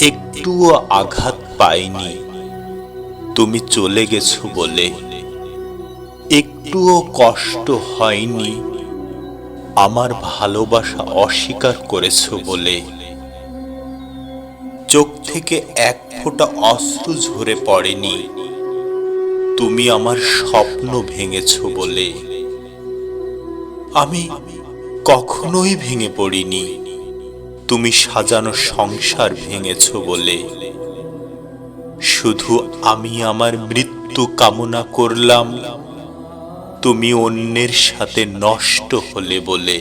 একটুও আঘাত পাইনি। তুমি চলে গেছো বলে। একটুও কষ্ট হয়নি। আমার ভালোবাসা অস্বীকার করেছ বলে। চোখ থেকে এক ফোঁটা অশ্রু ঝরে পড়েনি। তুমি আমার স্বপ্ন ভেঙেছো বলে। আমি কখনোই ভেঙে পড়িনি। তুমি সাজানো সংসার ভেঙেছ বলে। শুধু আমি আমার মৃত্যু কামনা করলাম, তুমি অন্যের সাথে নষ্ট হলে বলে।